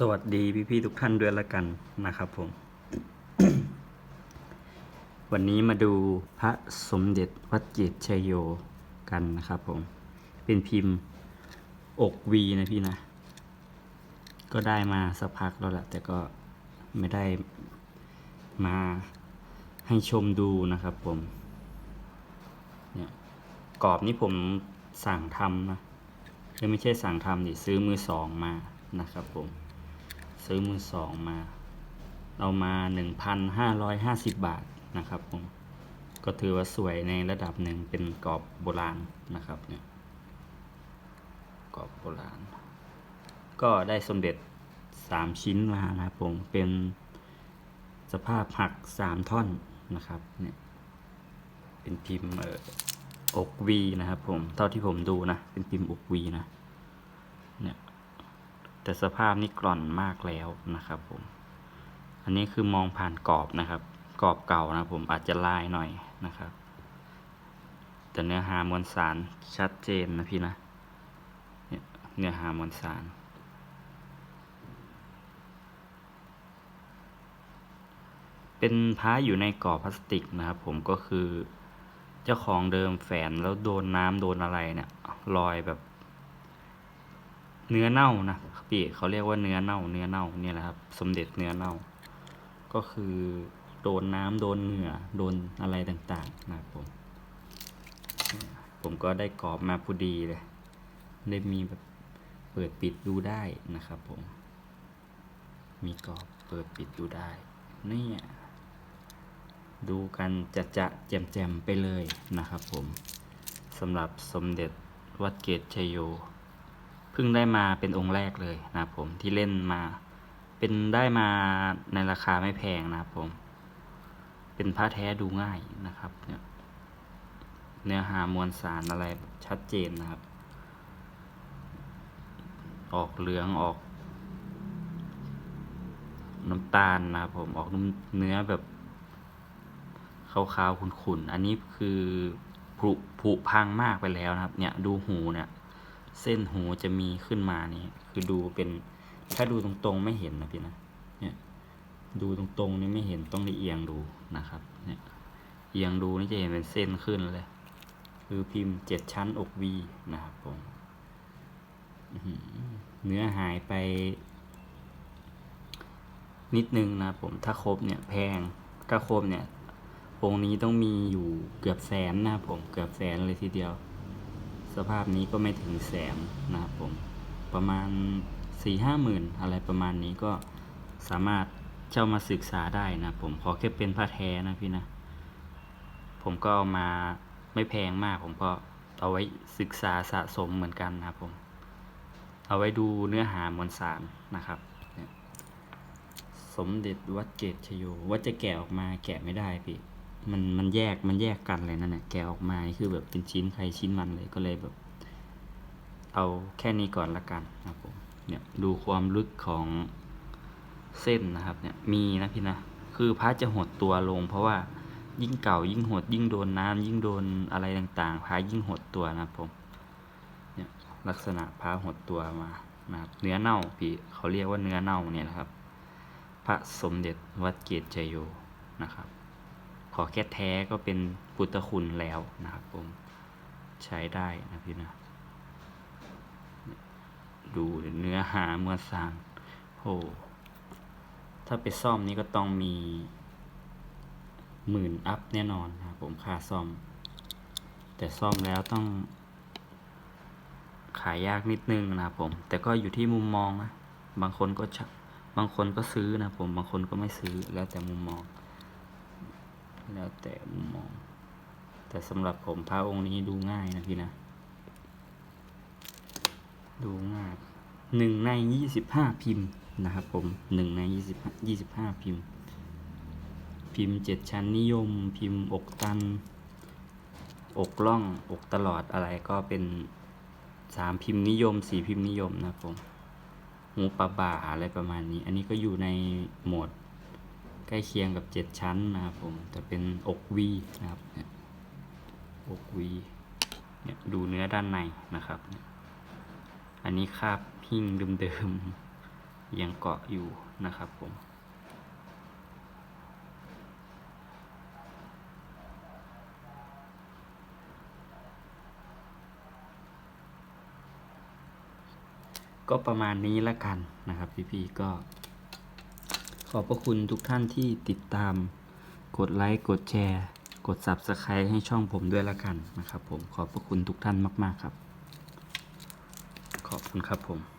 สวัสดีพี่ๆทุกท่านด้วยละกันนะครับผม วันนี้มาดูพระสมเด็จวัดเกตชัยโยกันนะครับผม เป็นพิมพ์อกวีนะพี่นะ ก็ได้มาสักพักแล้วแหละแต่ก็ไม่ได้มาให้ชมดูนะครับผมเนี่ยกรอบนี้ผมสั่งทำนะยังไม่ใช่สั่งทำดิซื้อมือสองมานะครับผม ซื้อมือสองมาเอามา 1,550 บาทนะครับผมก็ถือว่าสวยในระดับหนึ่งเป็นกรอบโบราณนะครับเนี่ยกรอบโบราณ ก็ได้สมเด็จ 3 ชิ้นมานะครับผมเป็นสภาพหัก 3 ท่อนนะครับเนี่ยเป็นพิมพ์อออกวีนะครับผมเท่าที่ผมดูนะ เป็นพิมพ์อกวีนะ แต่สภาพนี่กร่อนมากแล้วนะครับผม อันนี้คือมองผ่านกรอบนะครับ กรอบเก่านะผมอาจจะลายหน่อยนะครับ แต่เนื้อหามวลสารชัดเจนนะพี่นะ เนื้อหามวลสารเป็นพระอยู่ในกรอบพลาสติกนะครับผมก็คือเจ้าของเดิมแฝนแล้วโดนน้ำโดนอะไรเนี่ยรอยแบบ เนื้อเน่านะ พี่เขาเรียกว่าเนื้อเน่าเนื้อเน่าเนี่ยแหละครับ สมเด็จเนื้อเน่า ก็คือโดนน้ำโดนเหงื่อโดนอะไรต่างๆนะครับผม ผมก็ได้กรอบมาพอดีเลยได้มีแบบเปิดปิดดูได้นะครับผม มีกรอบเปิดปิดดูได้เนี่ยดูกันจะจะแจมแจมๆไปเลยนะครับผมสำหรับสมเด็จวัดเกตชัยโย พิ่งได้มาเป็นองค์แรกเลยนะครับผมที่เล่นมา เป็นได้มาในราคาไม่แพงนะครับผม เป็นผ้าแท้ดูง่ายนะครับ เนี่ยเนื้อหามวลสารอะไรชัดเจนนะครับ ออกเหลืองออก น้ำตาลนะครับผมออกนุ่มเนื้อแบบขาวๆขุ่นๆอันนี้คือผุผุพังมากไปแล้วนะครับ เนี่ยดูหูเนี่ย เส้นหูจะมีขึ้นมานี่คือดูเป็นถ้าดูตรงๆไม่เห็นนะพี่นะเนี่ยดูตรงๆนี่ไม่เห็นต้องได้เอียงดูนะครับ เนี่ยเอียงดูนี่จะเห็นเป็นเส้นขึ้นเลย คือพิมพ์เจ็ดชั้นอกวีนะครับผมเนื้อหายไป นิดนึงนะผมถ้าครบเนี่ยแพงถ้าครบเนี่ยองค์นี้ต้องมีอยู่เกือบแสนนะครับผมเกือบแสนเลยทีเดียว สภาพนี้ก็ไม่ถึงแสนนะครับผม ประมาณสี่ห้าหมื่นอะไรประมาณนี้ก็สามารถเช่ามาศึกษาได้นะผมขอแค่เป็นผ้าแท้นะพี่นะ ผมก็เอามาไม่แพงมาก ผมก็เอาไว้ศึกษาสะสมเหมือนกันนะครับผม เอาไว้ดูเนื้อหามวลสารนะครับ สมเด็จวัดเกตชโยว่าจะแกะออกมาแกะไม่ได้พี่ มันมันแยกมันแยกกันเลยนั่นแหละแกะออกมาคือแบบเป็นชิ้นใครชิ้นมันเลยก็เลยแบบ เอาแค่นี้ก่อนละกันนะครับผมเนี่ยดูความลึกของเส้นนะครับเนี่ยมีนะพี่นะคือพระจะหดตัวลง เพราะว่ายิ่งเก่ายิ่งหดยิ่งโดนน้ำยิ่งโดนอะไรต่างๆพระยิ่งหดตัวนะครับผมเนี่ยลักษณะพระหดตัวมานะครับเนื้อเน่าพี่เขาเรียกว่าเนื้อเน่าเนี่ยนะครับ พระสมเด็จวัดเกตชัยโยนะครับ ขอแค่แท้ก็เป็นพุทธคุณแล้วนะครับผมใช้ได้นะพี่นะดูเนื้อหามวลสารโอ้ถ้าไปซ่อมนี่ก็ต้องมีหมื่นอัพแน่นอนนะครับผมค่าซ่อม แต่ซ่อมแล้วต้อง ขายยากนิดนึงนะครับผม แต่ก็อยู่ที่มุมมองนะ บางคนก็ชะบางคนก็ซื้อนะผม บางคนก็ไม่ซื้อแล้วแต่มุมมอง แล้วแต่มุมมอง แต่สำหรับผมพระองค์นี้ดูง่ายนะพี่นะ ดูง่ายหนึ่งในยี่สิบห้าพิมพ์นะครับผมหนึ่งในยี่สิบยี่สิบห้าพิมพ์ พิมพ์เจ็ดชั้นนิยม พิมพ์อกตัน อกล่องอกตลอดอะไรก็เป็นสามพิมพ์นิยมสี่พิมพ์นิยมนะครับผมหูปลาบ่าอะไรประมาณนี้ อันนี้ก็อยู่ในโหมด ใกล้เคียงกับเจ็ดชั้นนะครับผมแต่เป็นอกวีนะครับอกวีเนี่ยดูเนื้อด้านในนะครับ อันนี้คาบหิ้งเดิมๆยังเกาะอยู่นะครับผมก็ประมาณนี้ละกันนะครับพี่ๆก็ ขอบพระคุณทุกท่านที่ติดตาม กดไลค์ กดแชร์ กด Subscribe ให้ช่องผมด้วยละกันนะครับผม ขอบพระคุณทุกท่านมาก ๆ ครับ ขอบคุณครับผม